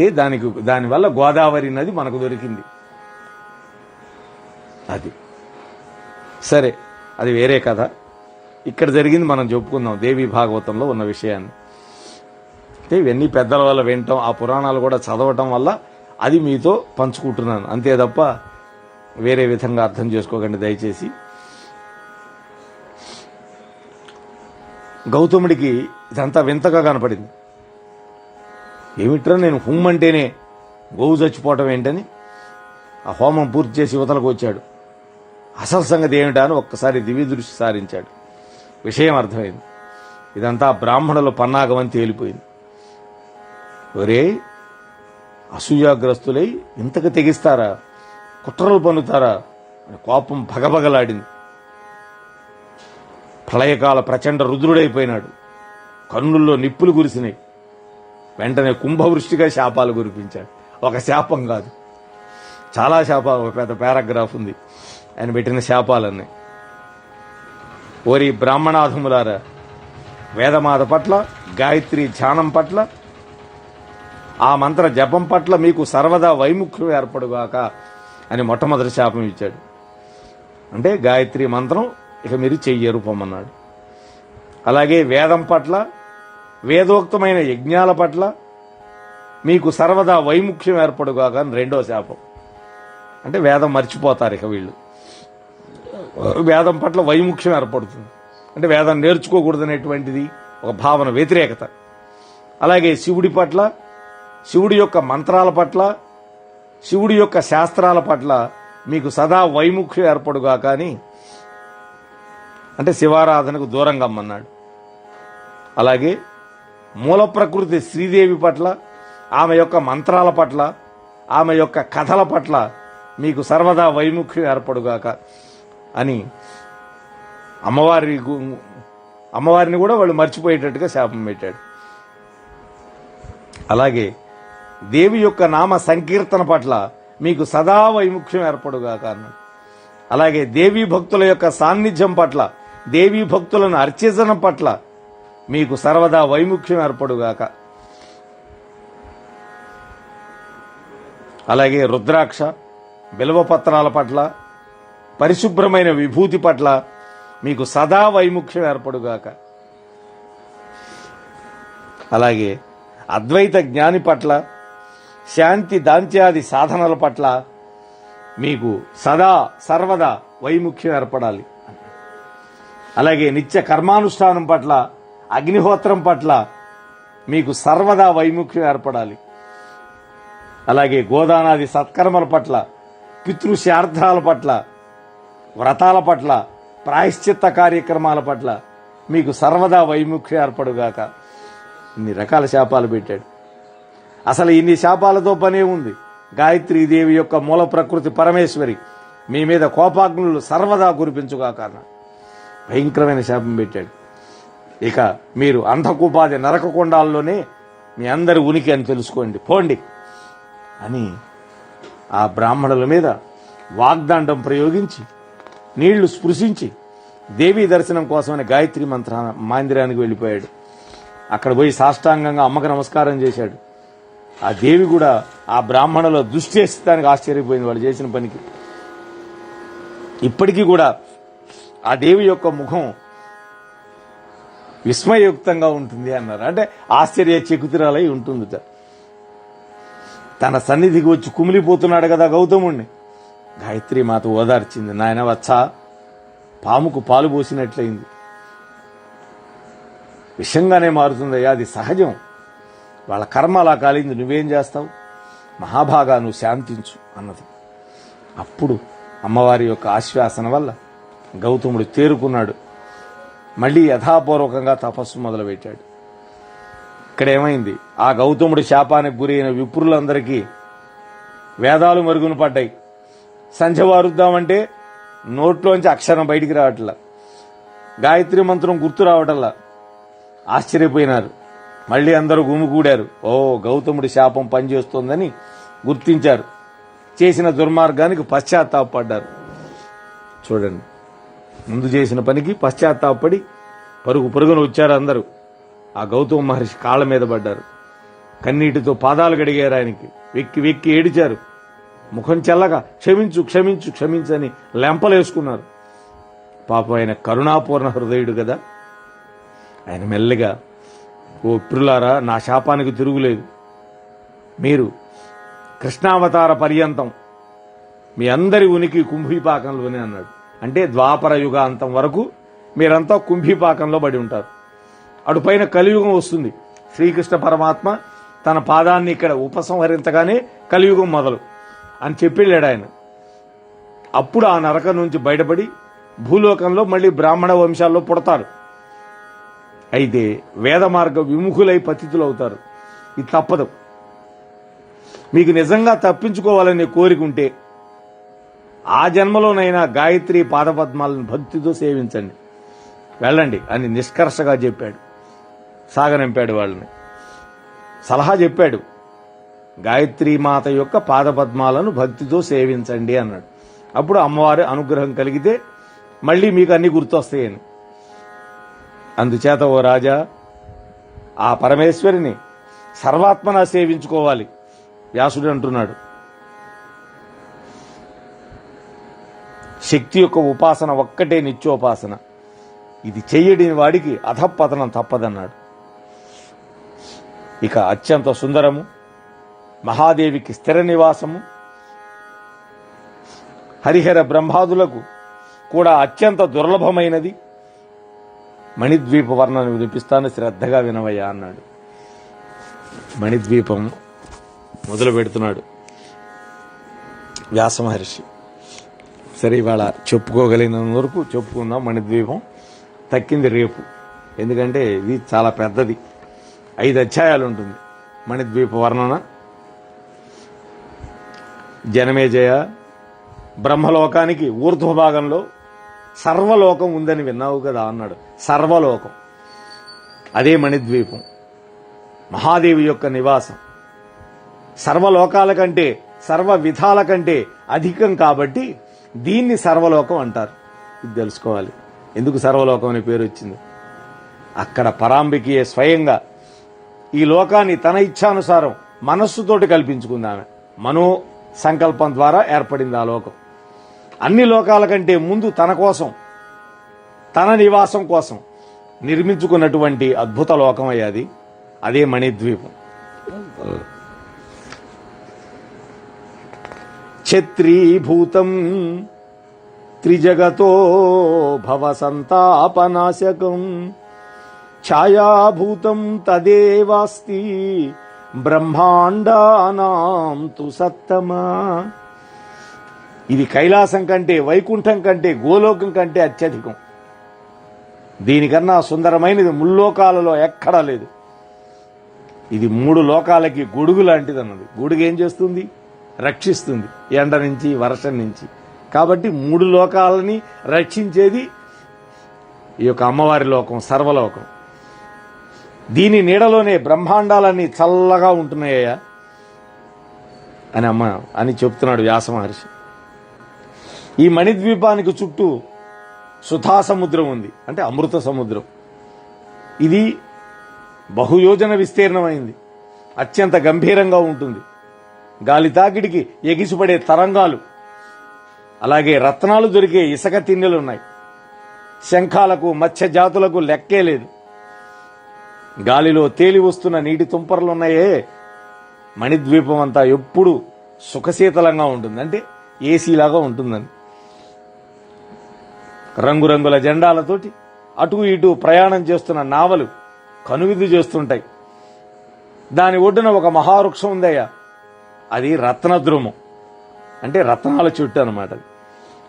కాబట్టి దానికి దానివల్ల గోదావరి నది మనకు దొరికింది. అది. సరే అది వేరే కథ. ఇక్కడ జరిగింది మనం చెప్పుకుందాం. దేవి భాగవతంలో ఉన్న విషయాన్ని. అంటే ఇవన్నీ పెద్దల వల్ల వినటం ఆ పురాణాలు కూడా చదవటం వల్ల అది మీతో పంచుకుంటున్నాను. అంతే తప్ప వేరే విధంగా అర్థం చేసుకోకండి దయచేసి. గౌతముడికి ఇదంతా వింతగా కనపడింది. ఏమిట్రా నేను హుమ్ అంటేనే గోవు చచ్చిపోవటం ఏంటని? ఆ హోమం పూర్తి చేసి యువతలకు వచ్చాడు. అసలు సంగతి ఏమిటా అని ఒక్కసారి దివ్య దృష్టి సారించాడు. విషయం అర్థమైంది. ఇదంతా బ్రాహ్మణుల పన్నాగమని తేలిపోయింది. ఒరే అసూయాగ్రస్తులై ఇంతకు తెగిస్తారా? కుట్రలు పన్నుతారా? అని కోపం భగభగలాడింది. ప్రళయకాల ప్రచండ రుద్రుడైపోయినాడు. కన్నుల్లో నిప్పులు కురిసినాయి. వెంటనే కుంభవృష్టిగా శాపాలు కురిపించాడు. ఒక శాపం కాదు. చాలా శాపాలు ఒక పెద్ద పారాగ్రాఫ్ ఉంది. ఆయన పెట్టిన శాపాలన్నీ. ఓరి బ్రాహ్మణాధములారా వేదమాత పట్ల గాయత్రి ధ్యానం పట్ల ఆ మంత్ర జపం పట్ల మీకు సర్వదా వైముఖ్యం ఏర్పడుగాక అని మొట్టమొదటి శాపం ఇచ్చాడు. అంటే గాయత్రి మంత్రం ఇక మీరు చెయ్యరు పొమ్మన్నాడు. అలాగే వేదం పట్ల వేదోక్తమైన యజ్ఞాల పట్ల మీకు సర్వదా వైముఖ్యం ఏర్పడుగాక కానీ రెండో శాపం. అంటే వేదం మర్చిపోతారు ఇక వీళ్ళు. వేదం పట్ల వైముఖ్యం ఏర్పడుతుంది. అంటే వేదం నేర్చుకోకూడదనేటువంటిది ఒక భావన వ్యతిరేకత. అలాగే శివుడి పట్ల శివుడి యొక్క మంత్రాల పట్ల శివుడి యొక్క శాస్త్రాల పట్ల మీకు సదా వైముఖ్యం ఏర్పడుగా కానీ అంటే శివారాధనకు దూరంగా అమ్మన్నాడు. అలాగే మూల ప్రకృతి శ్రీదేవి పట్ల ఆమె యొక్క మంత్రాల పట్ల ఆమె యొక్క కథల పట్ల మీకు సర్వదా వైముఖ్యం ఏర్పడుగాక అని అమ్మవారి గు- అమ్మవారిని కూడా వాళ్ళు మర్చిపోయేటట్టుగా శాపం పెట్టాడు. అలాగే దేవి యొక్క నామ సంకీర్తన పట్ల మీకు సదా వైముఖ్యం ఏర్పడుగాక అన్నాడు. అలాగే దేవీ భక్తుల యొక్క సాన్నిధ్యం పట్ల దేవీ భక్తులను అర్చించడం పట్ల మీకు సర్వదా వైముఖ్యం ఏర్పడుగాక. అలాగే రుద్రాక్ష బిల్వపత్రాల పట్ల పరిశుభ్రమైన విభూతి పట్ల మీకు సదా వైముఖ్యం ఏర్పడుగాక. అలాగే అద్వైత జ్ఞాని పట్ల శాంతి దాంత్యాది సాధనల పట్ల మీకు సదా సర్వదా వైముఖ్యం ఏర్పడాలి. అలాగే నిత్య కర్మానుష్ఠానం పట్ల అగ్నిహోత్రం పట్ల మీకు సర్వదా వైముఖ్యం ఏర్పడాలి. అలాగే గోదానాది సత్కర్మల పట్ల పితృశార్థాల పట్ల వ్రతాల పట్ల ప్రాయశ్చిత్త కార్యక్రమాల పట్ల మీకు సర్వదా వైముఖ్యం ఏర్పడుగాక. ఇన్ని రకాల శాపాలు పెట్టాడు. అసలు ఇన్ని శాపాలతో పనే ఉంది. గాయత్రీదేవి యొక్క మూల ప్రకృతి పరమేశ్వరి మీ మీద కోపాగ్నులు సర్వదా కురిపించుగా కారణం భయంకరమైన శాపం పెట్టాడు. ఇక మీరు అంధకుపాధి నరకకొండాల్లోనే మీ అందరి ఉనికి అని తెలుసుకోండి. పోండి. అని ఆ బ్రాహ్మణుల మీద వాగ్దాండం ప్రయోగించి నీళ్ళు స్పృశించి దేవీ దర్శనం కోసమని గాయత్రి మంత్ర మందిరానికి వెళ్ళిపోయాడు. అక్కడ పోయి సాష్టాంగంగా అమ్మకు నమస్కారం చేశాడు. ఆ దేవి కూడా ఆ బ్రాహ్మణుల దుష్టేస్తానికి ఆశ్చర్యపోయింది వాళ్ళు చేసిన పనికి. ఇప్పటికీ కూడా ఆ దేవి యొక్క ముఖం విస్మయయుక్తంగా ఉంటుంది అన్నారు. అంటే ఆశ్చర్య చెకుతురాలై ఉంటుందిట. తన సన్నిధికి వచ్చి కుమిలిపోతున్నాడు కదా గౌతముణ్ణి. గాయత్రి మాత ఓదార్చింది. నాయన వచ్చా పాముకు పాలు పోసినట్లయింది. విషంగానే మారుతుందయ్యా అది సహజం. వాళ్ళ కర్మ అలా కాలింది. నువ్వేం చేస్తావు? మహాభాగా నువ్వు శాంతించు అన్నది. అప్పుడు అమ్మవారి యొక్క ఆశ్వాసన వల్ల గౌతముడు తేరుకున్నాడు. మళ్ళీ యథాపూర్వకంగా తపస్సు మొదలుపెట్టాడు. ఇక్కడ ఏమైంది? ఆ గౌతముడి శాపానికి గురైన విప్రులందరికీ వేదాలు మరుగున పడ్డాయి. సంధ్య వారుద్దామంటే నోట్లోంచి అక్షరం బయటికి రావట్లా. గాయత్రి మంత్రం గుర్తు రావటల్లా ఆశ్చర్యపోయినారు. మళ్ళీ అందరూ గుమిగూడారు. ఓ గౌతముడి శాపం పనిచేస్తోందని గుర్తించారు. చేసిన దుర్మార్గానికి పశ్చాత్తాపడ్డారు. చూడండి. ముందు చేసిన పనికి పశ్చాత్తాపడి పరుగు పరుగున వచ్చారు అందరూ. ఆ గౌతమ మహర్షి కాళ్ళ మీద పడ్డారు. కన్నీటితో పాదాలు గడిగారు ఆయనకి. వెక్కి వెక్కి ఏడిచారు. ముఖం చల్లగా క్షమించు క్షమించు క్షమించని లెంపలేసుకున్నారు పాపం ఆయన కరుణాపూర్ణ హృదయుడు కదా. ఆయన మెల్లగా ఓ పిల్లారా నా శాపానికి తిరుగులేదు. మీరు కృష్ణావతార పర్యంతం మీ అందరి ఉనికి కుంభీపాకంలోనే అన్నాడు. అంటే ద్వాపర యుగాంతం వరకు మీరంతా కుంభీపాకంలో పడి ఉంటారు. అటుపైన కలియుగం వస్తుంది. శ్రీకృష్ణ పరమాత్మ తన పాదాన్ని ఇక్కడ ఉపసంహరించగానే కలియుగం మొదలు అని చెప్పిళ్ళాడు ఆయన. అప్పుడు ఆ నరకం నుంచి బయటపడి భూలోకంలో మళ్ళీ బ్రాహ్మణ వంశాల్లో పుడతారు అయితే వేద మార్గ విముఖులై పతితులు అవుతారు ఇది తప్పదు. మీకు నిజంగా తప్పించుకోవాలనే కోరిక ఉంటే ఆ జన్మలోనైనా గాయత్రి పాదపద్మాలను భక్తితో సేవించండి. వెళ్ళండి అని నిష్కర్షగా చెప్పాడు. సాగనింపాడు వాళ్ళని. సలహా చెప్పాడు. గాయత్రి మాత యొక్క పాదపద్మాలను భక్తితో సేవించండి అన్నాడు. అప్పుడు అమ్మవారి అనుగ్రహం కలిగితే మళ్ళీ మీకు అన్ని గుర్తొస్తాయని. అందుచేత ఓ రాజా ఆ పరమేశ్వరిని సర్వాత్మన సేవించుకోవాలి వ్యాసుడు అంటున్నాడు. శక్తి యొక్క ఉపాసన ఒక్కటే నిత్యోపాసన. ఇది చేయడిని వాడికి అధపతనం తప్పదన్నాడు. ఇక అత్యంత సుందరము మహాదేవికి స్థిర నివాసము హరిహర బ్రహ్మాదులకు కూడా అత్యంత దుర్లభమైనది. మణిద్వీప వర్ణను వినిపిస్తాను శ్రద్ధగా వినవయ్యా అన్నాడు. మణిద్వీపం మొదలు పెడుతున్నాడు వ్యాస మహర్షి. సరే ఇవాళ చెప్పుకోగలిగినంత వరకు చెప్పుకుందాం మణిద్వీపం. తక్కింది రేపు. ఎందుకంటే ఇది చాలా పెద్దది. ఐదు అధ్యాయాలు ఉంటుంది. మణిద్వీప వర్ణన జనమేజయ బ్రహ్మలోకానికి ఊర్ధ్వభాగంలో సర్వలోకం ఉందని విన్నావు కదా అన్నాడు. సర్వలోకం. అదే మణిద్వీపం. మహాదేవి యొక్క నివాసం. సర్వలోకాల కంటే సర్వ విధాల కంటే అధికం కాబట్టి దీన్ని సర్వలోకం అంటారు. ఇది తెలుసుకోవాలి. ఎందుకు సర్వలోకం అనే పేరు వచ్చింది? అక్కడ పరాంబికియే స్వయంగా ఈ లోకాన్ని తన ఇచ్ఛానుసారం మనస్సుతోటి కల్పించుకుందామె మనో సంకల్పం ద్వారా ఏర్పడింది ఆ లోకం. అన్ని లోకాల కంటే ముందు తన కోసం తన నివాసం కోసం నిర్మించుకున్నటువంటి అద్భుత లోకం అయ్యాది అదే మణిద్వీపం. ఛత్రీభూతం త్రిజగతో భవ సంతాపనాశకం ఛాయాభూతం తదేవాస్తి బ్రహ్మాండానాం తు సత్తమా. ఇది కైలాసం కంటే వైకుంఠం కంటే గోలోకం కంటే అత్యధికం. దీనికన్నా సుందరమైనది ముల్లోకాలలో ఎక్కడా లేదు. ఇది మూడు లోకాలకి గొడుగు లాంటిది అన్నది గొడుగు ఏం చేస్తుంది? రక్షిస్తుంది ఎండ నుంచి వర్షం నుంచి. కాబట్టి మూడు లోకాలని రక్షించేది ఈ యొక్క అమ్మవారి లోకం సర్వలోకం. దీని నీడలోనే బ్రహ్మాండాలన్నీ చల్లగా ఉంటున్నాయ్యా అని అమ్మ అని చెప్తున్నాడు వ్యాస మహర్షి. ఈ మణిద్వీపానికి చుట్టూ సుధా సముద్రం ఉంది అంటే అమృత సముద్రం. ఇది బహుయోజన విస్తీర్ణమైంది అత్యంత గంభీరంగా ఉంటుంది. గాలి తాకిడికి ఎగిసిపడే తరంగాలు. అలాగే రత్నాలు దొరికే ఇసుక తిన్నెలున్నాయి. శంఖాలకు మత్స్య జాతులకు లెక్కే లేదు. గాలిలో తేలి వస్తున్న నీటి తుంపర్లున్నాయే. మణిద్వీపం అంతా ఎప్పుడు సుఖశీతలంగా ఉంటుంది. అంటే ఏసీలాగా ఉంటుందని. రంగురంగుల జెండాలతోటి అటు ఇటు ప్రయాణం చేస్తున్న నావలు కనువిందు చేస్తుంటాయి. దాని ఒడ్డున ఒక మహావృక్షం ఉందయ్యా. అది రత్నద్రుమం. అంటే రత్నాల చెట్టు అనమాట అది.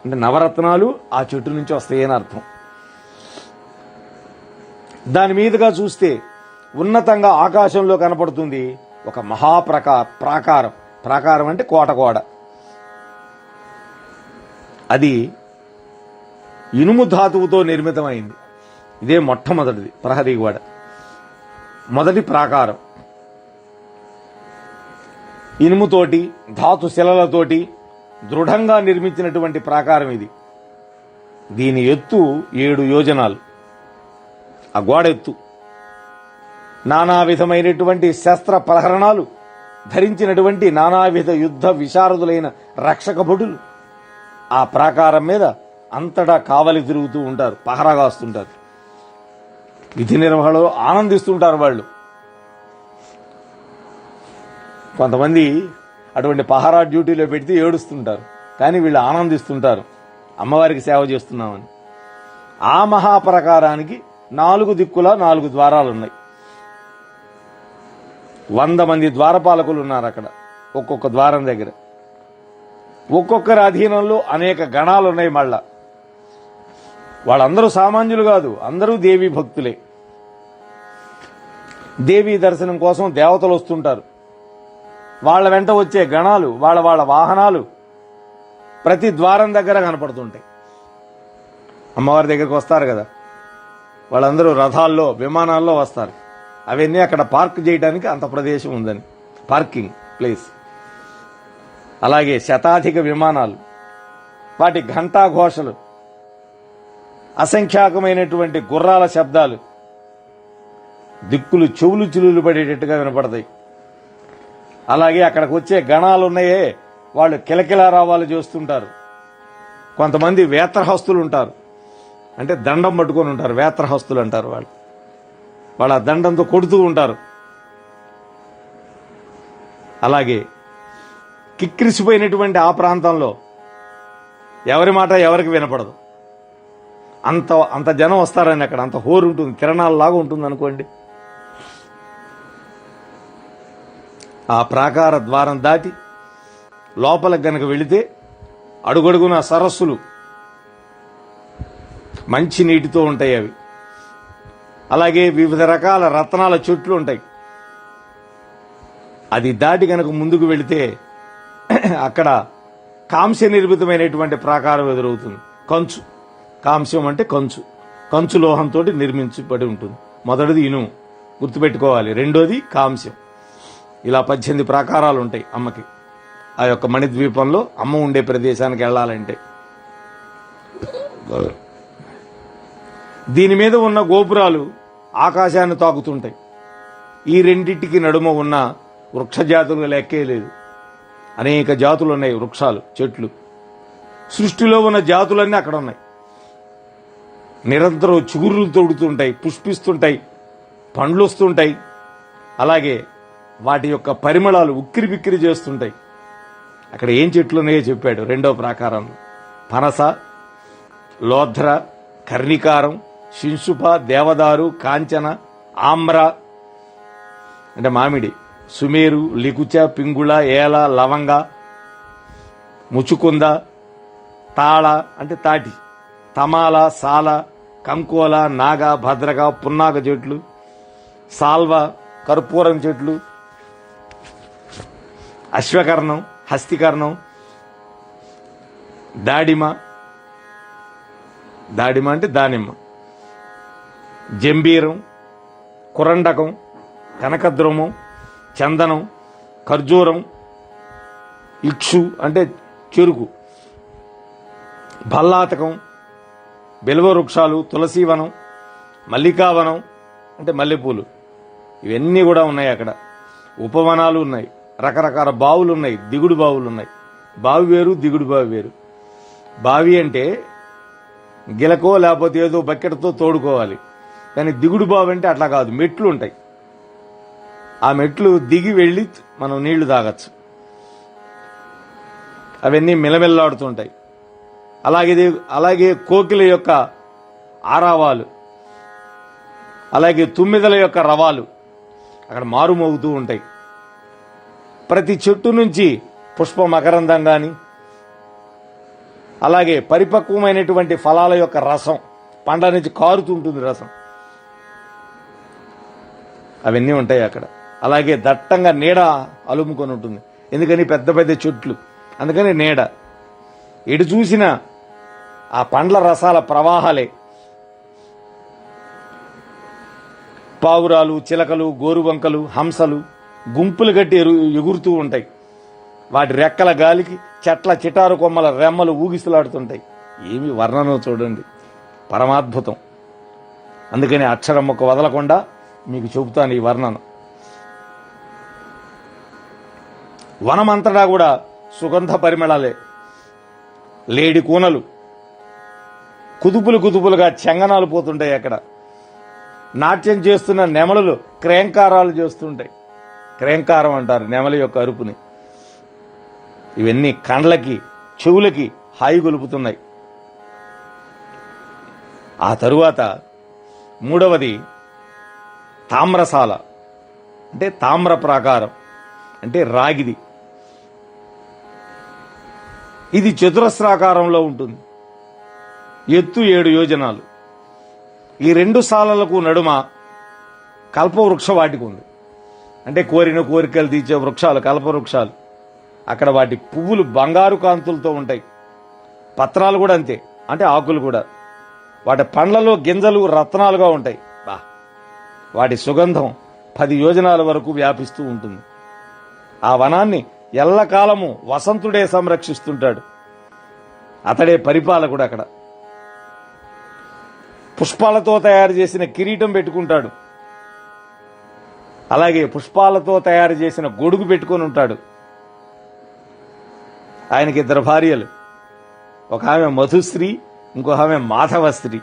అంటే నవరత్నాలు ఆ చెట్టు నుంచి వస్తాయని అర్థం. దాని మీదుగా చూస్తే ఉన్నతంగా ఆకాశంలో కనపడుతుంది ఒక మహాప్రకా ప్రాకారం. ప్రాకారం అంటే కోట గోడ. అది ఇనుము ధాతువుతో నిర్మితమైంది. ఇదే మొట్టమొదటిది ప్రహరీ గోడ. మొదటి ప్రాకారం. ఇనుముతోటి ధాతు శిలలతోటి దృఢంగా నిర్మించినటువంటి ప్రాకారం ఇది. దీని ఎత్తు ఏడు యోజనాలు. ఆ గోడ ఎత్తు. నానా విధమైనటువంటి శస్త్ర ప్రహరణాలు ధరించినటువంటి నానావిధ యుద్ధ విశారదులైన రక్షక భటులు ఆ ప్రాకారం మీద అంతటా కావలి తిరుగుతూ ఉంటారు పహరాగాస్తుంటారు విధి నిర్వహణలో ఆనందిస్తుంటారు వాళ్ళు. కొంతమంది అటువంటి పహారా డ్యూటీలో పెడితే ఏడుస్తుంటారు. కానీ వీళ్ళు ఆనందిస్తుంటారు. అమ్మవారికి సేవ చేస్తున్నామని. ఆ మహాప్రకారానికి నాలుగు దిక్కుల నాలుగు ద్వారాలు ఉన్నాయి వంద మంది ద్వారపాలకులు ఉన్నారు అక్కడ ఒక్కొక్క ద్వారం దగ్గర. ఒక్కొక్కరి అధీనంలో అనేక గణాలు ఉన్నాయి మళ్ళా. వాళ్ళందరూ సామాన్యులు కాదు అందరూ దేవీ భక్తులే. దేవీ దర్శనం కోసం దేవతలు వస్తుంటారు. వాళ్ళ వెంట వచ్చే గణాలు వాళ్ళ వాళ్ళ వాహనాలు ప్రతి ద్వారం దగ్గర కనపడుతుంటాయి. అమ్మవారి దగ్గరికి వస్తారు కదా. వాళ్ళందరూ రథాల్లో విమానాల్లో వస్తారు. అవన్నీ అక్కడ పార్క్ చేయడానికి అంత ప్రదేశం ఉందని. పార్కింగ్ ప్లేస్ అలాగే శతాధిక విమానాలు వాటి ఘంటా ఘోషలు అసంఖ్యాకమైనటువంటి గుర్రాల శబ్దాలు దిక్కులు చెవులు చిలులు పడేటట్టుగా వినపడతాయి. అలాగే అక్కడికి వచ్చే గణాలు ఉన్నాయే. వాళ్ళు కిలకిలా రావాలు చూస్తుంటారు. కొంతమంది వేత్రహస్తులు ఉంటారు అంటే దండం పట్టుకొని ఉంటారు. వేత్రహస్తులు అంటారు వాళ్ళు వాళ్ళ దండంతో కొడుతూ ఉంటారు. అలాగే కిక్కిరిసిపోయినటువంటి ఆ ప్రాంతంలో ఎవరి మాట ఎవరికి వినపడదు. అంత అంత జనం వస్తారని అక్కడ అంత హోరు ఉంటుంది కిరణాలలాగా ఉంటుంది అనుకోండి ఆ ప్రాకార ద్వారం దాటి లోపలికి గనక వెళితే అడుగడుగున సరస్సులు మంచి నీటితో ఉంటాయి అవి. అలాగే వివిధ రకాల రత్నాల చెట్లు ఉంటాయి. అది దాటి గనక ముందుకు వెళితే అక్కడ కాంస్య నిర్మితమైనటువంటి ప్రాకారం ఎదురవుతుంది. కంచు. కాంస్యం అంటే కంచు. కంచు లోహంతో నిర్మించబడి ఉంటుంది. మొదటిది ఇనుము. గుర్తుపెట్టుకోవాలి. రెండోది కాంస్యం. ఇలా పద్దెనిమిది ప్రాకారాలు ఉంటాయి అమ్మకి. ఆ యొక్క మణిద్వీపంలో అమ్మ ఉండే ప్రదేశానికి వెళ్ళాలంటే. దీని మీద ఉన్న గోపురాలు ఆకాశాన్ని తాకుతుంటాయి. ఈ రెండింటికి నడుమ ఉన్న వృక్ష జాతులు లెక్కే లేదు. అనేక జాతులు ఉన్నాయి వృక్షాలు చెట్లు. సృష్టిలో ఉన్న జాతులన్నీ అక్కడ ఉన్నాయి. నిరంతరం చిగురులు తోడుతుంటాయి పుష్పిస్తుంటాయి పండ్లు వస్తుంటాయి అలాగే వాటి యొక్క పరిమళాలు ఉక్కిరి బిక్కిరి చేస్తుంటాయి. అక్కడ ఏం చెట్లు ఉన్నాయో చెప్పాడు రెండో ప్రాకారంలో. పనస లోధ్ర కర్ణికారం శింసుప దేవదారు కాంచన ఆమ్ర అంటే మామిడి సుమేరు లికుచ పింగుళ ఏల లవంగ ముచుకుంద తాళ అంటే తాటి తమాల సాల కంకోల నాగ భద్రక పున్నాగ చెట్లు సాల్వ కర్పూరం చెట్లు అశ్వకర్ణం హస్తికర్ణం దాడిమ. దాడిమ అంటే దానిమ్మ. జంబీరం కురండకం కనకద్రుమం చందనం ఖర్జూరం ఇక్షు అంటే చెరుకు. భల్లాతకం బిల్వ వృక్షాలు తులసీవనం మల్లికావనం అంటే మల్లెపూలు. ఇవన్నీ కూడా ఉన్నాయి అక్కడ. ఉపవనాలు ఉన్నాయి. రకరకాల బావులు ఉన్నాయి దిగుడు బావులు ఉన్నాయి బావి వేరు దిగుడు బావి వేరు. బావి అంటే గిలకో లేకపోతే ఏదో బకెట్తో తోడుకోవాలి. కానీ దిగుడు బావి అంటే అట్లా కాదు మెట్లు ఉంటాయి ఆ మెట్లు దిగి వెళ్ళి మనం నీళ్ళు తాగొచ్చు. అవన్నీ మిలమిల్లాడుతుంటాయి. అలాగే అలాగే కోకిల యొక్క ఆరావాలు అలాగే తుమ్మిదల యొక్క రవాలు అక్కడ మారుమోగుతూ ఉంటాయి. ప్రతి చెట్టు నుంచి పుష్ప మకరందం గాని అలాగే పరిపక్వమైనటువంటి ఫలాల యొక్క రసం పండ్ల నుంచి కారుతుంటుంది రసం. అవన్నీ ఉంటాయి అక్కడ. అలాగే దట్టంగా నీడ అలుముకొని ఉంటుంది. ఎందుకని? పెద్ద పెద్ద చెట్లు. అందుకని నీడ. ఎటు చూసినా ఆ పండ్ల రసాల ప్రవాహాలే. పావురాలు చిలకలు గోరువంకలు హంసలు గుంపులు కట్టి ఎరు ఎగురుతూ ఉంటాయి. వాటి రెక్కల గాలికి చెట్ల చిటారు కొమ్మల రెమ్మలు ఊగిసలాడుతుంటాయి. ఏమి వర్ణనో చూడండి. పరమాద్భుతం. అందుకని అక్షరం ఒక వదలకుండా మీకు చెబుతాను ఈ వర్ణన. వనమంతటా కూడా సుగంధ పరిమళాలే. లేడి కూనలు. కుదుపులు కుదుపులుగా చెంగనాలు పోతుంటాయి అక్కడ. నాట్యం చేస్తున్న నెమలులు క్రేంకారాలు చేస్తుంటాయి. క్రేంకారం అంటారు నెమలి యొక్క అరుపుని. ఇవన్నీ కండ్లకి చెవులకి హాయి గొలుపుతున్నాయి. ఆ తరువాత మూడవది తామ్రశాల అంటే తామ్ర ప్రాకారం అంటే రాగిది. ఇది చతురస్రాకారంలో ఉంటుంది. ఎత్తు ఏడు యోజనాలు. ఈ రెండు సాలలకు నడుమ కల్పవృక్ష వాటికి ఉంది అంటే కోరిన కోరికలు తీర్చే వృక్షాలు కల్పవృక్షాలు అక్కడ వాటి పువ్వులు బంగారు కాంతులతో ఉంటాయి. పత్రాలు కూడా అంతే. అంటే ఆకులు కూడా. వాటి పండ్లలో గింజలు రత్నాలుగా ఉంటాయి. బా. వాటి సుగంధం పది యోజనాల వరకు వ్యాపిస్తూ ఉంటుంది. ఆ వనాన్ని ఎల్లకాలము వసంతుడే సంరక్షిస్తుంటాడు. అతడే పరిపాలకుడు అక్కడ. పుష్పాలతో తయారు చేసిన కిరీటం పెట్టుకుంటాడు. అలాగే పుష్పాలతో తయారు చేసిన గొడుగు పెట్టుకొని ఉంటాడు. ఆయనకి ఇద్దరు భార్యలు. ఒక ఆమె మధుశ్రీ ఇంకో ఆమె మాధవశ్రీ.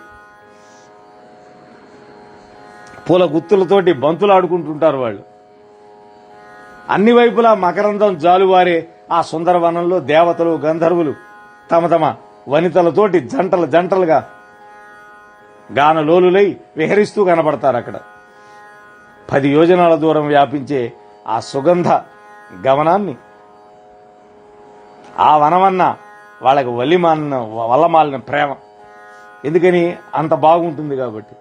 పూల గుత్తులతోటి బంతులు ఆడుకుంటుంటారు వాళ్ళు. అన్ని వైపులా మకరందం జాలువారే ఆ సుందరవనంలో దేవతలు గంధర్వులు తమ తమ వనితలతోటి జంటలు జంటలుగా గానలోలులై విహరిస్తూ కనబడతారు అక్కడ పది యోజనాల దూరం వ్యాపించే ఆ సుగంధ గమనాన్ని ఆ వనమన్న వాళ్ళకి వల్లిమాలిన వల్లమాలిన ప్రేమ. ఎందుకని అంత బాగుంటుంది కాబట్టి.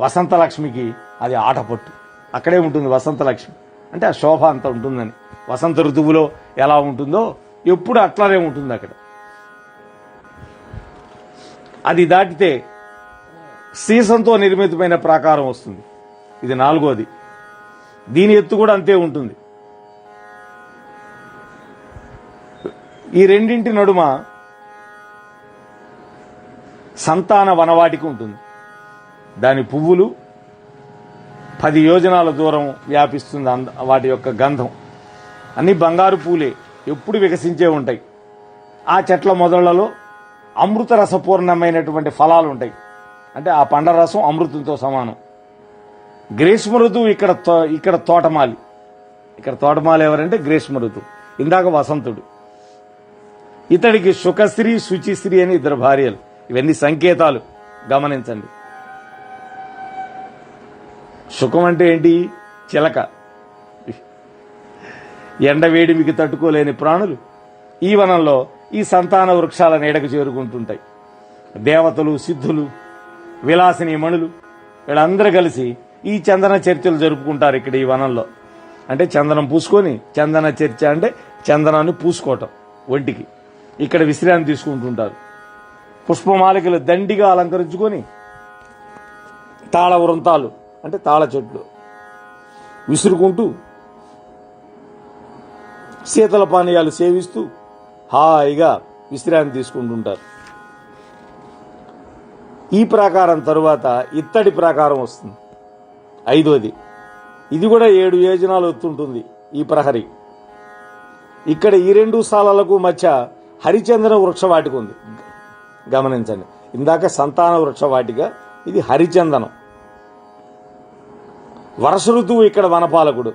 వసంతలక్ష్మికి అది ఆటపట్టు అక్కడే ఉంటుంది వసంతలక్ష్మి అంటే ఆ శోభ అంత ఉంటుందని. వసంత ఋతువులో ఎలా ఉంటుందో ఎప్పుడు అట్లానే ఉంటుంది అక్కడ. అది దాటితే సీసంతో నిర్మితమైన ప్రాకారం వస్తుంది. ఇది నాలుగోది. దీని ఎత్తు కూడా అంతే ఉంటుంది. ఈ రెండింటి నడుమ సంతాన వనవాటికి ఉంటుంది. దాని పువ్వులు పది యోజనాల దూరం వ్యాపిస్తుంది అంద- వాటి యొక్క గంధం. అన్ని బంగారు పూలే ఎప్పుడు వికసించే ఉంటాయి. ఆ చెట్ల మొదళ్ళలో అమృత రసపూర్ణమైనటువంటి ఫలాలు ఉంటాయి. అంటే ఆ పండ్ల రసం అమృతంతో సమానం. గ్రీష్మ ఋతువు ఇక్కడ తో- ఇక్కడ తోటమాలి. ఇక్కడ తోటమాలి ఎవరంటే గ్రీష్మ ఋతువు. ఇందాక వసంతుడు. ఇతడికి సుఖశ్రీ శుచిశ్రీ అని ఇద్దరు భార్యలు. ఇవన్నీ సంకేతాలు. గమనించండి. సుఖం అంటే ఏంటి? చిలక. ఎండ వేడిమికి తట్టుకోలేని ప్రాణులు. ఈ వనంలో ఈ సంతాన వృక్షాల నీడకు చేరుకుంటుంటాయి. దేవతలు సిద్ధులు విలాసిని మణులు వీళ్ళందరూ కలిసి ఈ చందన చర్చలు జరుపుకుంటారు ఇక్కడ ఈ వనంలో. అంటే చందనం పూసుకొని చందన చర్చ అంటే చందనాన్ని పూసుకోవటం ఒంటికి. ఇక్కడ విశ్రాంతి తీసుకుంటుంటారు. పుష్పమాలికలు దండిగా అలంకరించుకొని తాళ వృంతాలు అంటే తాళ చెట్లు విసురుకుంటూ శీతల పానీయాలు సేవిస్తూ హాయిగా విశ్రాంతి తీసుకుంటుంటారు. ఈ ప్రాకారం తరువాత ఇత్తడి ప్రాకారం వస్తుంది. ఐదోది. ఇది కూడా ఏడు యోజనాలు ఎత్తుంటుంది ఈ ప్రహరీ. ఇక్కడ ఈ రెండు సాలలకు మధ్య హరిచంద్ర వృక్షవాటిక ఉంది. గమనించండి. ఇందాక సంతాన వృక్ష వాటిక ఇది హరిచందనం. వర్ష ఋతువు ఇక్కడ వనపాలకుడు.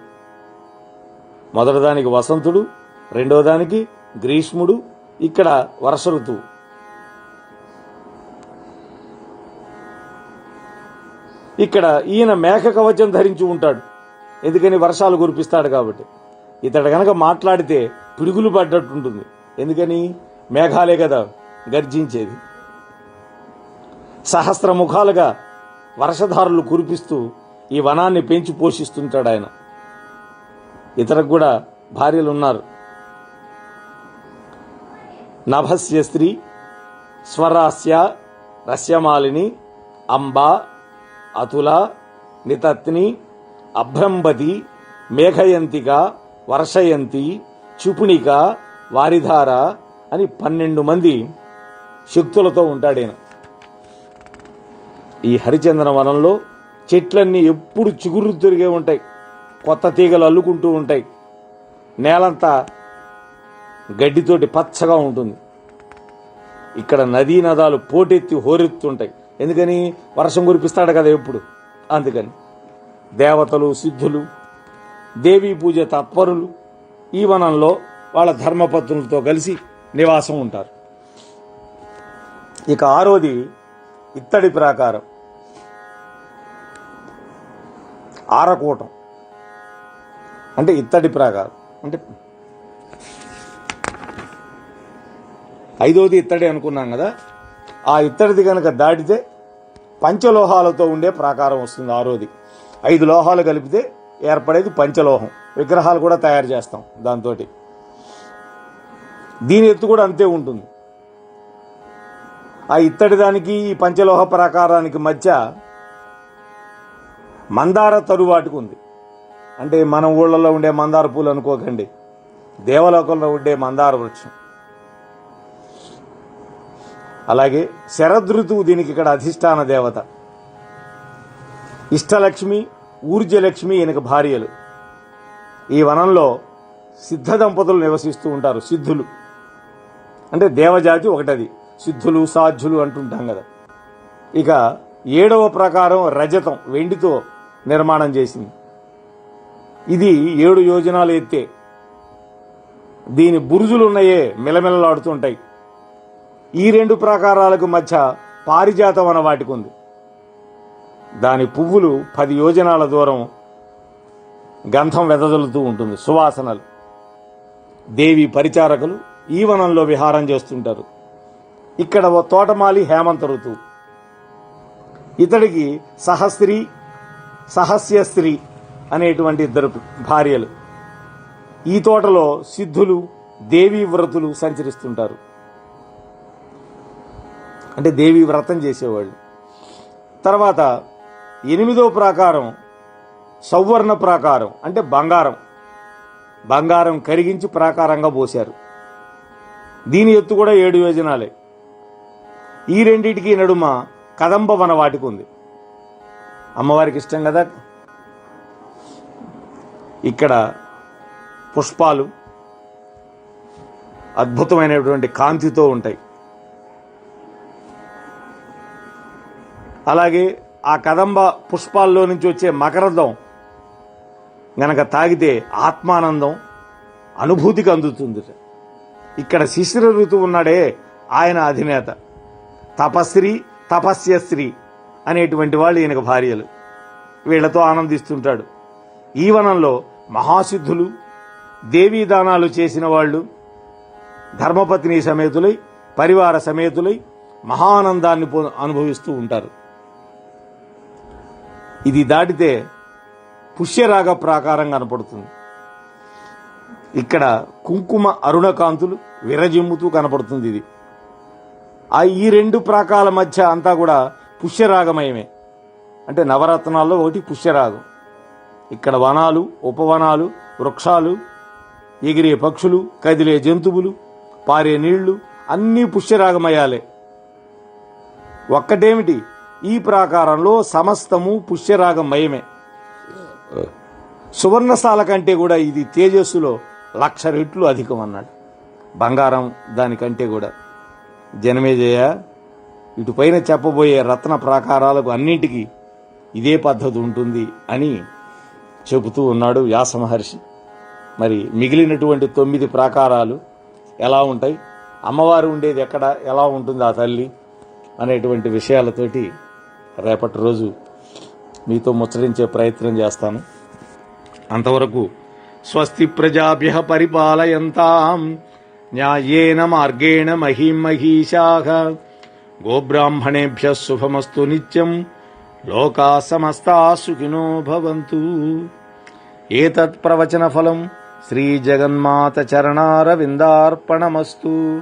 మొదటిదానికి వసంతుడు రెండోదానికి గ్రీష్ముడు ఇక్కడ వర్ష ఋతువు. ఇక్కడ ఈయన మేఘ కవచం ధరించి ఉంటాడు. ఎందుకని వర్షాలు కురిపిస్తాడు కాబట్టి. ఇతడు కనుక మాట్లాడితే పిడుగులు పడ్డట్టు ఉంటుంది ఎందుకని? మేఘాలే కదా గర్జించేది. సహస్ర ముఖాలుగా వర్షధారులు కురిపిస్తూ ఈ వనాన్ని పెంచి పోషిస్తుంటాడు ఆయన. ఇతరకు కూడా భార్యలు ఉన్నారు నభస్య స్త్రీ స్వరాస్య రస్యమాలిని అంబ అతుల నితత్ని అభ్రంబతి మేఘయంతిక వర్షయంతి చుపుణిక వారిధార అని పన్నెండు మంది శక్తులతో ఉంటాడేన. ఈ హరిచంద్ర వనంలో చెట్లన్నీ ఎప్పుడు చిగురు తిరిగే ఉంటాయి. కొత్త తీగలు అల్లుకుంటూ ఉంటాయి. నేలంతా గడ్డితోటి పచ్చగా ఉంటుంది. ఇక్కడ నదీ నదాలు పోటెత్తి హోరెత్తుంటాయి. ఎందుకని? వర్షం కురిపిస్తాడు కదా ఎప్పుడు? అందుకని. దేవతలు సిద్ధులు దేవీ పూజ తత్పరులు ఈ వనంలో వాళ్ళ ధర్మపత్నులతో కలిసి నివాసం ఉంటారు. ఇక ఆరోది ఇత్తడి ప్రాకారం. ఆరకూటం. అంటే ఇత్తడి ప్రాకారం. అంటే ఐదోది ఇత్తడి అనుకున్నాం కదా? ఆ ఇత్తడిది కనుక దాటితే పంచలోహాలతో ఉండే ప్రాకారం వస్తుంది ఆరోది. ఐదు లోహాలు కలిపితే ఏర్పడేది పంచలోహం. విగ్రహాలు కూడా తయారు చేస్తాం దాంతో దీని ఎత్తు కూడా అంతే ఉంటుంది. ఆ ఇత్తడి దానికి ఈ పంచలోహ ప్రాకారానికి మధ్య మందార తరువాటుకు ఉంది. అంటే మన ఊళ్ళలో ఉండే మందార పూలు అనుకోకండి. దేవలోకంలో ఉండే మందార వృక్షం. అలాగే శరదృతువు దీనికి ఇక్కడ అధిష్టాన దేవత. ఇష్టలక్ష్మి ఊర్జలక్ష్మి ఈయనకు భార్యలు. ఈ వనంలో సిద్ధ దంపతులు నివసిస్తూ ఉంటారు సిద్ధులు. అంటే దేవజాతి ఒకటది సిద్ధులు సాధ్యులు అంటుంటాం కదా. ఇక ఏడవ ప్రకారం రజతం వెండితో నిర్మాణం చేసింది. ఇది ఏడు యోజనాలు ఎత్తే దీని బురుజులు ఉన్నాయే మిలమిలలాడుతుంటాయి ఈ రెండు ప్రాకారాలకు మధ్య పారిజాతం అన వాటికి ఉంది దాని పువ్వులు పది యోజనాల దూరం గంధం వెదజల్లుతూ ఉంటుంది సువాసనలు. దేవి పరిచారకులు ఈ వనంలో విహారం చేస్తుంటారు. ఇక్కడ ఓ తోటమాలి హేమంత ఋతువు ఇతడికి సహస్త్రీ సహస్యస్త్రీ అనేటువంటి ఇద్దరు భార్యలు. ఈ తోటలో సిద్ధులు దేవీ వ్రతులు సంచరిస్తుంటారు. అంటే దేవి వ్రతం చేసేవాళ్ళు. తర్వాత ఎనిమిదో ప్రాకారం సౌవర్ణ ప్రాకారం అంటే బంగారం. బంగారం కరిగించి ప్రాకారంగా పోశారు. దీని ఎత్తు కూడా ఏడు యోజనాలే. ఈ రెండింటికి నడుమ కదంబ వన వాటికి ఉంది. అమ్మవారికి ఇష్టం కదా? ఇక్కడ పుష్పాలు అద్భుతమైనటువంటి కాంతితో ఉంటాయి. అలాగే ఆ కదంబ పుష్పాల్లో నుంచి వచ్చే మకరందం గనక తాగితే ఆత్మానందం అనుభూతికి అందుతుంది. ఇక్కడ శిశిర ఋతువు ఉన్నాడే ఆయన అధినేత. తపశ్రీ తపస్యశ్రీ అనేటువంటి వాళ్ళు ఈయనకు భార్యలు. వీళ్ళతో ఆనందిస్తుంటాడు. ఈ వనంలో మహాసిద్ధులు దేవీ దానాలు చేసిన వాళ్ళు ధర్మపత్ని సమేతులై పరివార సమేతులై మహానందాన్ని అనుభవిస్తూ ఉంటారు. ఇది దాటితే పుష్యరాగ ప్రాకారం కనపడుతుంది. ఇక్కడ కుంకుమ అరుణకాంతులు విరజిమ్ముతూ కనపడుతుంది ఇది. ఆ ఈ రెండు ప్రాకాల మధ్య అంతా కూడా పుష్యరాగమయమే. అంటే నవరత్నాల్లో ఒకటి పుష్యరాగం. ఇక్కడ వనాలు ఉపవనాలు వృక్షాలు ఎగిరే పక్షులు కదిలే జంతువులు పారే నీళ్ళు అన్నీ పుష్యరాగమయాలే. ఒక్కటేమిటి? ఈ ప్రాకారంలో సమస్తము పుష్యరాగమయమే సువర్ణశాల కంటే కూడా ఇది తేజస్సులో లక్ష రెట్లు అధికం అన్నాడు. బంగారం దానికంటే కూడా. జనమేజయ ఇటుపైన చెప్పబోయే రత్న ప్రాకారాలకు అన్నింటికీ ఇదే పద్ధతి ఉంటుంది అని చెబుతూ ఉన్నాడు వ్యాస మహర్షి. మరి మిగిలినటువంటి తొమ్మిది ప్రాకారాలు ఎలా ఉంటాయి? అమ్మవారు ఉండేది ఎక్కడ? ఎలా ఉంటుంది ఆ తల్లి? అనేటువంటి విషయాలతోటి రేపటి రోజు మీతో ముచ్చరించే ప్రయత్నం చేస్తాను. అంతవరకు స్వస్తి ప్రజాభ్య పరిపాలయంతాం. న్యాయేన మార్గేణ మహీం మహీషాః. గోబ్రాహ్మణేభ్య శుభమస్తు నిత్యం. లోకా సమస్తా సుఖినో భవంతు. ఏతత్ ప్రవచన ఫలం శ్రీ జగన్మాత చరణారవిందార్పణమస్తు.